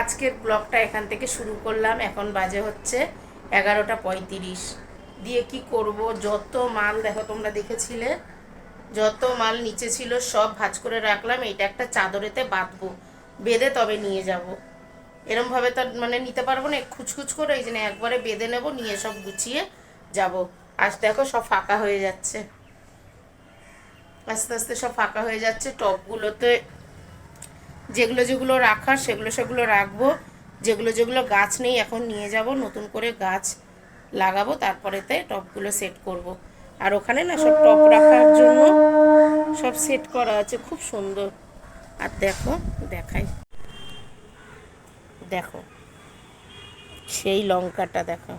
আজকের ব্লগটা এখান থেকে শুরু করলাম। এখন বাজে হচ্ছে এগারোটা পঁয়ত্রিশ। দিয়ে কি করব? যত মাল, দেখো তোমরা দেখেছিলে, যত মাল নিচে ছিল সব ভাঁজ করে রাখলাম। এটা একটা চাদরেতে বাঁধবো, বেঁধে তবে নিয়ে যাব। এরমভাবে তো মানে নিতে পারব না, খুচখুচ করে এই জন্য একবারে বেঁধে নেব, নিয়ে সব গুছিয়ে যাব। আজ দেখো সব ফাঁকা হয়ে যাচ্ছে। আস্তে আস্তে সব ফাঁকা হয়ে যাচ্ছে, টপগুলোতে যেগুলো যেগুলো রাখার, সেগুলো সেগুলো রাখব। যেগুলো যেগুলো গাছ নেই, এখন নিয়ে যাব, নতুন করে গাছ লাগাবো, তারপরেতে টপগুলো সেট করব। আর ওখানে না সব টপ রাখার জন্য সব সেট করা আছে, খুব সুন্দর। আর দেখো, দেখাই। দেখো, সেই লঙ্কাটা দেখো।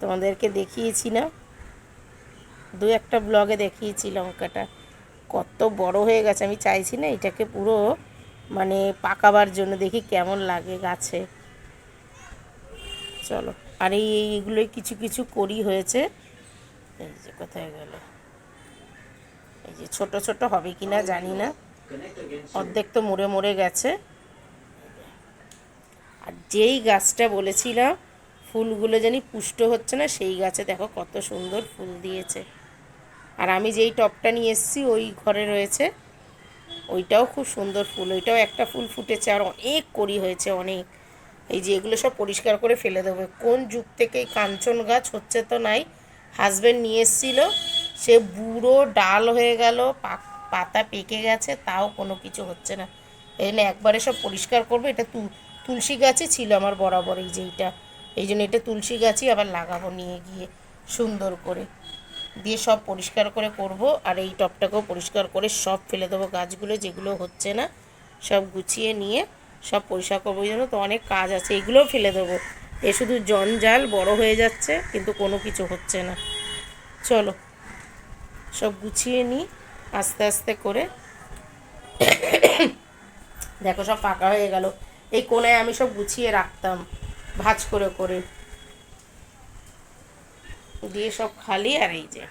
তোমাদেরকে দেখিয়েছি না? দু একটা ব্লগে দেখিয়েছি লঙ্কাটা। কত বড় হয়ে গেছে, আমি চাইছি না এটাকে পুরো মানে পাকাবার জন্য দেখি কেমন লাগে গাছে। চলো, আর এই এইগুলোই কিছু কিছু করি হয়েছে। এই যে কোথায় গেল? এই যে ছোট ছোট হবে কি না জানি না। অর্ধেক তো মরে মরে গেছে। আর যেই গাছটা বলেছিলাম, ফুলগুলো জানি পুষ্ট হচ্ছে না, সেই গাছে দেখো কত সুন্দর ফুল দিয়েছে। আর আমি যেই টপটা নিয়ে এসেছি, ওই ঘরে রয়েছে। ওইটাও খুব সুন্দর ফুল, ওইটাও একটা ফুল ফুটেছে আর অনেক করি হয়েছে, অনেক। এই যে এগুলো সব পরিষ্কার করে ফেলে দেবো। কোন যুগ থেকে কাঞ্চন গাছ হচ্ছে তো নাই। হাজব্যান্ড নিয়ে এসেছিল, সে বুড়ো, ডাল হয়ে গেল পাতা পেকে গেছে, তাও কোনো কিছু হচ্ছে না। এই জন্য একবারে সব পরিষ্কার করব, এটা তুলসী গাছই ছিল আমার বরাবর, এই যে এইটা। এই জন্য এটা তুলসী গাছই আবার লাগাবো নিয়ে গিয়ে, সুন্দর করে। দিয়ে সব পরিষ্কার করে করব, আর এই টপটাকেও পরিষ্কার করে সব ফেলে দেবো গাছগুলো, যেগুলো হচ্ছে না, সব গুছিয়ে নিয়ে সব পরিষ্কার করব। ওই জন্য তো অনেক কাজ আছে, এগুলোও ফেলে দেবো। এ শুধু জঞ্জাল বড় হয়ে যাচ্ছে, কিন্তু কোনো কিছু হচ্ছে না। চলো, সব গুছিয়ে নিই, আস্তে আস্তে করে। দেখো সব ফাঁকা হয়ে গেল। এই কোনায় আমি সব গুছিয়ে রাখতাম, ভাঁজ করে করে। দিয়ে সব খালি আর এই যে।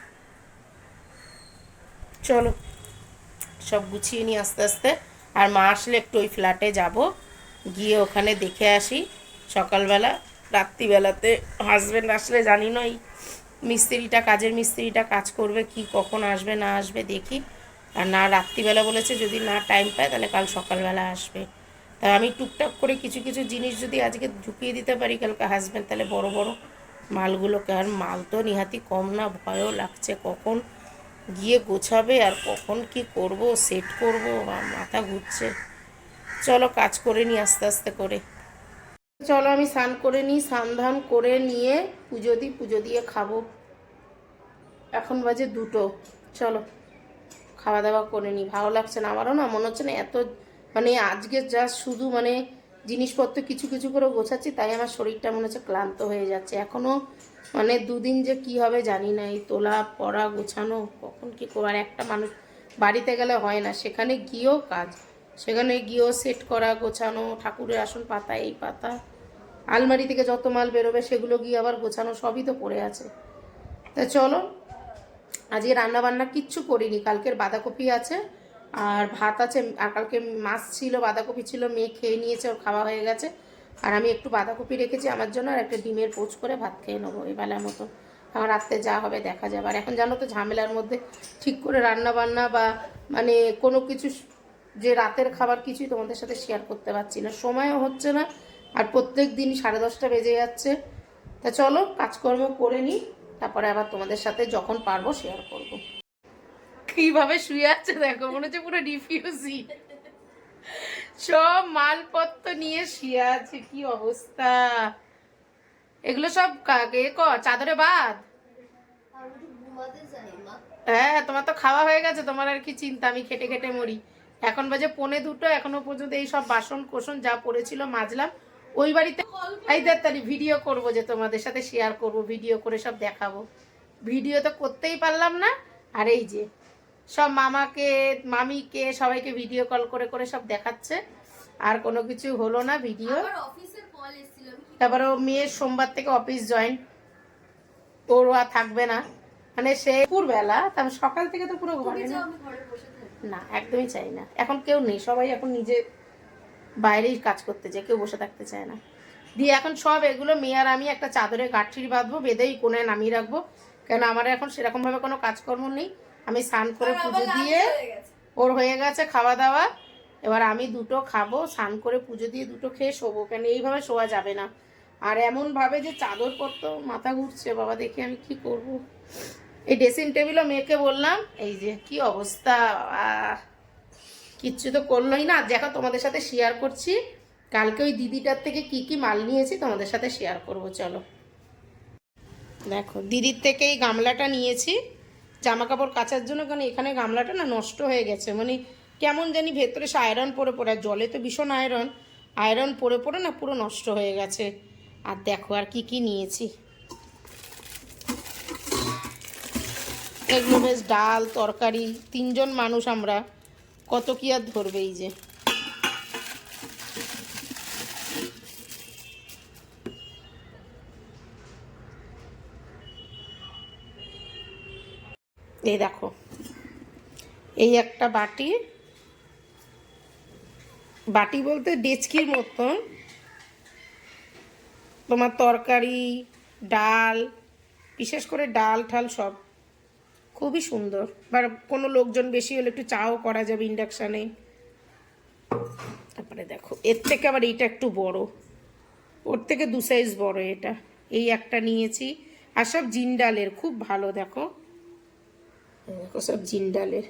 চলো, সব গুছিয়ে নিই আস্তে আস্তে। আর মা আসলে একটু ওই ফ্ল্যাটে যাব, গিয়ে ওখানে দেখে আসি। সকালবেলা, রাত্রিবেলাতে হাজব্যান্ড আসলে জানি না ওই মিস্ত্রিটা, কাজের মিস্ত্রিটা কাজ করবে কি, কখন আসবে, না আসবে, দেখি। আর না, রাত্রিবেলা বলেছে যদি না টাইম পায় তাহলে কাল সকালবেলা আসবে। তা আমি টুকটাক করে কিছু কিছু জিনিস যদি আজকে ঢুকিয়ে দিতে পারি কালকে হাজব্যান্ড তাহলে বড় বড় মালগুলোকে আর মাল তো নিহাতি কম না, ভয়ও লাগছে কখন গিয়ে গোছাবে আর কখন কি করব সেট করব মাথা ঘুরছে। চলো কাজ করে নিই আস্তে আস্তে করে। চলো আমি স্নান করে নিই, স্নান ধান করে নিয়ে পুজো দিই, পুজো দিয়ে খাব। এখন বাজে দুটো, চলো খাওয়া দাওয়া করে নিই। ভালো লাগছে না, আমারও না মনে হচ্ছে না এত মানে আজকে যা শুধু মানে জিনিসপত্র কিছু কিছু করে গোছাচ্ছি, তাই আমার শরীরটা মনে হচ্ছে ক্লান্ত হয়ে যাচ্ছে। এখনও মানে দুদিন যে কি হবে জানি না, এই তোলা, পড়া, গোছানো, কখন কি করার একটা মানুষ বাড়িতে গেলে হয় না, সেখানে গিয়েও কাজ। সেখানে গিয়েও সেট করা, গোছানো, ঠাকুরের আসন পাতা, এই পাতা, আলমারি থেকে যত মাল বেরোবে সেগুলো গিয়ে আবার গোছানো, সবই তো পড়ে আছে। তা চলো, আজকে রান্না বান্না কিচ্ছু করিনি, কালকের বাঁধাকপি আছে আর ভাত আছে, আর কালকে মাছ ছিল, বাঁধাকপি ছিল, মেয়ে খেয়ে নিয়েছে, ওর খাওয়া হয়ে গেছে। আর আমি একটু বাঁধাকপি রেখেছি আমার জন্য, আর একটা ডিমের পোচ করে ভাত খেয়ে নেব এই বেলার মতো। আমার রাত্রে যা হবে দেখা যাবে। আর এখন জানো তো ঝামেলার মধ্যে ঠিক করে রান্না বান্না বা মানে কোনো কিছু যে রাতের খাবার কিছুই তোমাদের সাথে শেয়ার করতে পারছি না। সময়ও হচ্ছে না, আর প্রত্যেক দিন সাড়ে দশটা বেজে যাচ্ছে। তা চলো, কাজকর্ম করে নিই, তারপরে আবার তোমাদের সাথে যখন পারব শেয়ার করব। কীভাবে শুয়ে আছে দেখো, মনে হচ্ছে পুরো ডিফিউজি সব মালপত্র নিয়ে শুয়ে আছে, কি অবস্থা? এগুলো সব এ কর চাদরে বাদ হ্যাঁ তোমার তো খাওয়া হয়ে গেছে, তোমার আর কি চিন্তা, আমি খেটে খেটে মরি। এখন বাজে পনে দুটো, এখনও পর্যন্ত এই সব বাসন কোসন যা পড়েছিল মাজলাম, ওই বাড়িতে এই দেড়তারি ভিডিও করব যে তোমাদের সাথে শেয়ার করব ভিডিও করে সব দেখাবো। ভিডিও তো করতেই পারলাম না, আর এই যে সব মামাকে মামিকে সবাইকে ভিডিও কল করে করে সব দেখাচ্ছে। আর কোনো কিছু হলো না ভিডিও তারপরে ও মেয়ের সোমবার থেকে অফিস জয়েন ওর আর থাকবে না। মানে সে বেলা তারপর সকাল থেকে তো পুরো ঘরে না না একদমই চাই না। এখন কেউ নেই সবাই এখন নিজে বাইরেই কাজ করতে যায় কেউ বসে থাকতে চায় না। দিয়ে এখন সব এগুলো মেয়ে আর আমি একটা চাদরে গাঁঠির বাঁধবো বেঁধেই কোণে নামিয়ে রাখব। কেন আমার এখন সেরকমভাবে কোনো কাজকর্ম নেই। আমি স্নান করে পুজো দিয়ে ওর হয়ে গেছে খাওয়া দাওয়া এবার আমি দুটো খাব স্নান করে পুজো দিয়ে দুটো খেয়ে শোবো। কেন এইভাবে শোয়া যাবে না। আর এমনভাবে যে চাদর পরতো মাথা ঘুরছে বাবা দেখি আমি কি করব। এই ড্রেসিং টেবিলও মেয়েকে বললাম এই যে কি অবস্থা কিচ্ছু তো করলোই না। দেখো তোমাদের সাথে শেয়ার করছি। কালকে ওই দিদিটার থেকে কি কি মাল নিয়েছি তোমাদের সাথে শেয়ার করব চলো। দেখো দিদির থেকে এই গামলাটা নিয়েছি। জামা কাপড় কাচার জন্য কারণ এখানে গামলাটা না নষ্ট হয়ে গেছে? মানে কেমন জানি ভেতরে সে আয়রন পরে পড়ে, আর জলে তো ভীষণ আয়রন আয়রন পরে পড়ে না পুরো নষ্ট হয়ে গেছে। আর দেখো আর কি কি নিয়েছি। এগুলো বেশ ডাল, তরকারি, তিনজন মানুষ আমরা। কত কি আর ধরবে এই যে? এই দেখো। এই একটা বাটি। বাটি বলতে ডেচকির মতন। তোমার তরকারি, ডাল, বিশেষ করে ডাল ঠাল সব। খুবই সুন্দর। বা কোনো লোকজন বেশি হলে একটু চাও করা যাবে ইন্ডাকশানে তারপরে দেখো, এর থেকে আবার এইটা একটু বড়। ওর থেকে দু সাইজ বড় এটা। এই একটা নিয়েছি। আর সব জিন্ডালের খুব ভালো দেখো। দেখো সব জিন্ডালের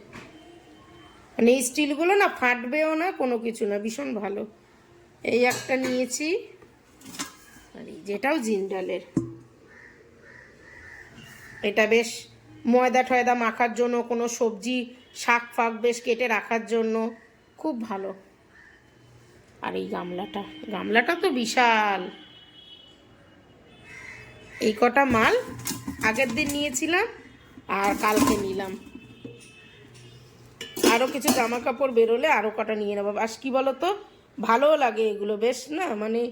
মানে এই স্টিলগুলো না ফাটবেও না, কোনো কিছু না, ভীষণ ভালো। এই একটা নিয়েছি। যেটাও জিন্ডালের এটা বেশ ময়দা টয়দা মাখার জন্য, কোনো সবজি, শাক ফাক বেশ কেটে রাখার জন্য, খুব ভালো। আর এই গামলাটা গামলাটা তো বিশাল। এই কটা মাল আগের দিন নিয়েছিলাম আর কালকে নিলাম। আরও কিছু জামা কাপড় বেরোলে আরও কটা নিয়ে নেব। আর কি বলো তো ভালোও লাগে এগুলো বেশ, না? মানে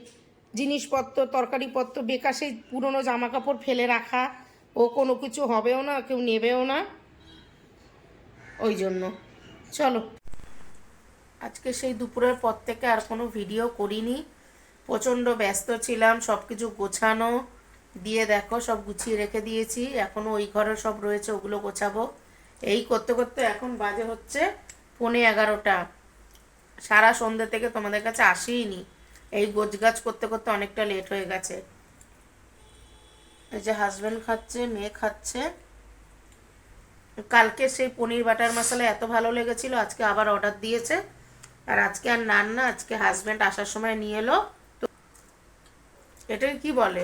জিনিসপত্র, তরকারিপত্র বেকার সেই পুরনো জামা কাপড় ফেলে রাখা, ও কোনো কিছু হবেও না, কেউ নেবেও না। ওই জন্য। চলো। আজকে সেই দুপুরের পর থেকে আর কোনো ভিডিও করিনি। প্রচণ্ড ব্যস্ত ছিলাম সব কিছু গোছানো দিয়ে দেখো, সব গুছিয়ে রেখে দিয়েছি। এখনও ওই ঘরে সব রয়েছে, ওগুলো গোছাবো। এই করতে করতে এখন বাজে হচ্ছে পৌনে এগারোটা। সারা সন্ধ্যে থেকে তোমাদের কাছে আসিনি এই গোছগাছ করতে করতে অনেকটা লেট হয়ে গেছে। এই যে হাজব্যান্ড খাচ্ছে, মেয়ে খাচ্ছে। কালকে সেই পনির বাটার মশলা এত ভালো লেগেছিল, আজকে আবার অর্ডার দিয়েছে। আর আজকে আর নান না, আজকে হাজব্যান্ড আসার সময় নিয়ে এলো। তো এটাকে কি বলে?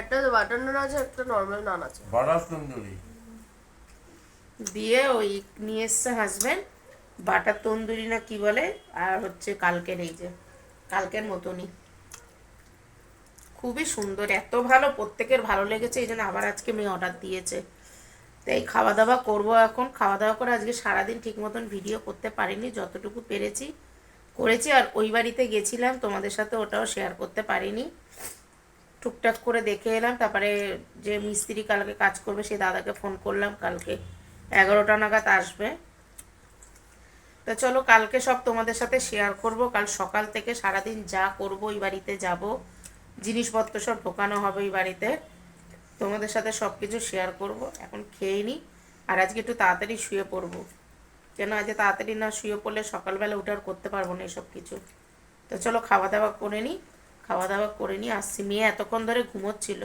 একটা বাটার নান আছে একটা নর্মাল নান আছে। বাটার তন্দুরি। দিয়ে ওই নিয়ে এসছে হাজব্যান্ড বাটার তন্দুরি না কি বলে আর হচ্ছে কালকের এই যে কালকের মতনই। খুবই সুন্দর এত ভালো প্রত্যেকের ভালো লেগেছে এই জন্য আবার আজকে মেয়ে অর্ডার দিয়েছে। তাই খাওয়া দাওয়া করব এখন খাওয়া দাওয়া করে আজকে সারাদিন ঠিক মতন ভিডিও করতে পারিনি যতটুকু পেরেছি করেছি আর ওই বাড়িতে গেছিলাম তোমাদের সাথে ওটাও শেয়ার করতে পারিনি। টুকটাক করে দেখে এলাম। তারপরে যে মিস্ত্রি কালকে কাজ করবে সেই দাদাকে ফোন করলাম, কালকে এগারোটা নাগাদ আসবে। তো চলো, কালকে সব তোমাদের সাথে শেয়ার করব। কাল সকাল থেকে সারাদিন যা করব ওই বাড়িতে যাব। জিনিসপত্র সব ঢোকানো হবে ওই বাড়িতে। তোমাদের সাথে সব কিছু শেয়ার করব। এখন খেয়ে নিই আর আজকে একটু তাড়াতাড়ি শুয়ে পড়ব। কেন আজকে তাড়াতাড়ি না শুয়ে পড়লে সকালবেলা উঠে আর করতে পারব না এসব কিছু। তো চলো, খাওয়া দাওয়া করে নিই খাওয়া দাওয়া করে নিই আসছি। মেয়ে এতক্ষণ ধরে ঘুমোচ্ছিল।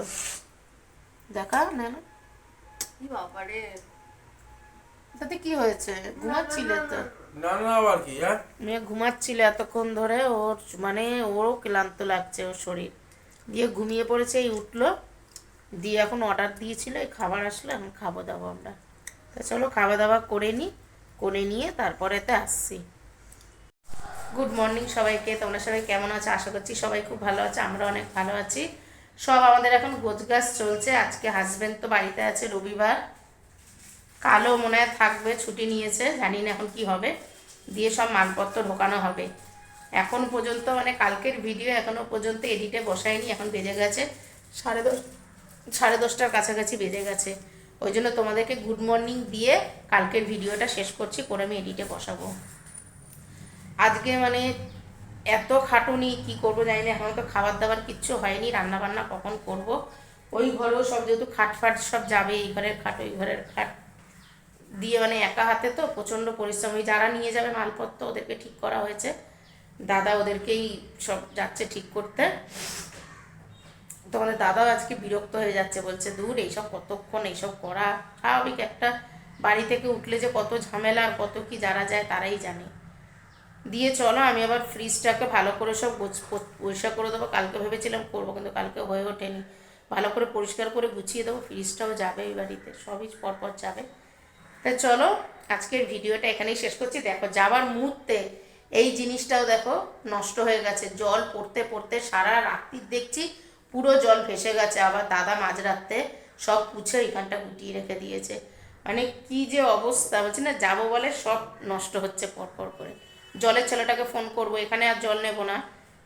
দেখা না। না বাবারে। তাতে কি হয়েছে? ঘুমাচ্ছিলে তো? না না আবার কি হ্যাঁ? মেয়ে ঘুমাচ্ছিল এতক্ষণ ধরে ওর মানে ওরও ক্লান্ত লাগছে ওর শরীর। দিয়ে ঘুমিয়ে পড়েছে এই উঠল। দিয়ে এখন অর্ডার দিয়েছিল এই খাবার আসলো এখন খাব দাবো আমরা। তা চলো খাওয়া দাওয়া করে নিই করে নিয়ে তারপরেতে আসছি। গুড মর্নিং সবাইকে, তোমরা সবাই কেমন আছো? আশা করছি সবাই খুব ভালো আছে, আমরা অনেক ভালো আছি। সব আমাদের এখন গোছগাছ চলছে, আজকে হাজবেন্ড তো বাড়িতে আছে রবিবার। কালো মনে হয় থাকবে, ছুটি নিয়েছে, জানি না এখন কি হবে। দিয়ে সব মালপত্র ঢোকানো হবে। এখন পর্যন্ত মানে কালকের ভিডিও এখনও পর্যন্ত এডিটে বসায়নি, এখন বেজে গেছে সাড়ে দশ, সাড়ে দশটার কাছাকাছি বেজে গেছে। ওই জন্য তোমাদেরকে গুড মর্নিং দিয়ে কালকের ভিডিওটা শেষ করছি, করে আমি এডিটে বসাবো। আজকে মানে এত খাটুনি, কি করব জানি না, এখন তো খাবার দাবার কিচ্ছু হয়নি রান্না বান্না কখন করব? ওই ঘরেও সব যেহেতু খাট ফাট সব যাবে, এই ঘরের খাট, ওই ঘরের খাট দিয়ে মানে একা হাতে তো প্রচণ্ড পরিশ্রম। ওই যারা নিয়ে যাবে মালপত্র ওদেরকে ঠিক করা হয়েছে। দাদা ওদেরকেই সব যাচ্ছে ঠিক করতে। তোমাদের দাদাও আজকে বিরক্ত হয়ে যাচ্ছে, বলছে, দূর, এইসব কতক্ষণ, এইসব করা? স্বাভাবিক একটা বাড়ি থেকে উঠলে যে কত ঝামেলা কত কি যারা যায় তারাই জানে। দিয়ে চলো, আমি আবার ফ্রিজটাকে ভালো করে সব পরিষ্কার করে দেবো। কালকে ভেবেছিলাম করব, কিন্তু কালকে হয়ে ওঠেনি। ভালো করে পরিষ্কার করে গুছিয়ে দেবো ফ্রিজটাও যাবে এই বাড়িতে, সবই পরপর যাবে। তা চলো, আজকের ভিডিওটা এখানেই শেষ করছি। দেখো যাবার মুহূর্তে এই জিনিসটাও দেখো নষ্ট হয়ে গেছে। জল পড়তে পড়তে সারা রাত্রি দেখছি পুরো জল ভেসে গেছে। আবার দাদা মাঝরাতে সব পুছে এখানটা গুটিয়ে রেখে দিয়েছে। মানে কি যে অবস্থা, বলছি না, যাব বলে সব নষ্ট হচ্ছে পরপর করে। জলের ছেলেটাকে ফোন করব, এখানে আর জল নেব না।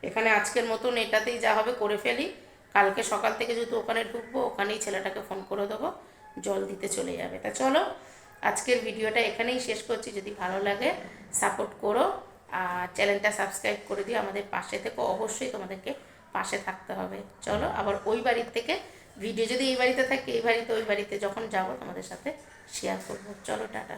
এখানে আজকের মতন এটাতেই যা হবে করে ফেলি। কালকে সকাল থেকে যেহেতু ওখানে ঢুকবো, ওখানেই ছেলেটাকে ফোন করে দেবো। জল দিতে চলে যাবে। তা চলো, আজকের ভিডিওটা এখানেই শেষ করছি। যদি ভালো লাগে, সাপোর্ট করো আর চ্যানেলটা সাবস্ক্রাইব করে দিও। আমাদের পাশে থেকে। অবশ্যই তোমাদেরকে পাশে থাকতে হবে। চলো, আবার ওই বাড়ির থেকে ভিডিও যদি এই বাড়িতে থাকে, এই বাড়িতে, ওই বাড়িতে যখন যাব তোমাদের সাথে শেয়ার করব। চলো, টাটা।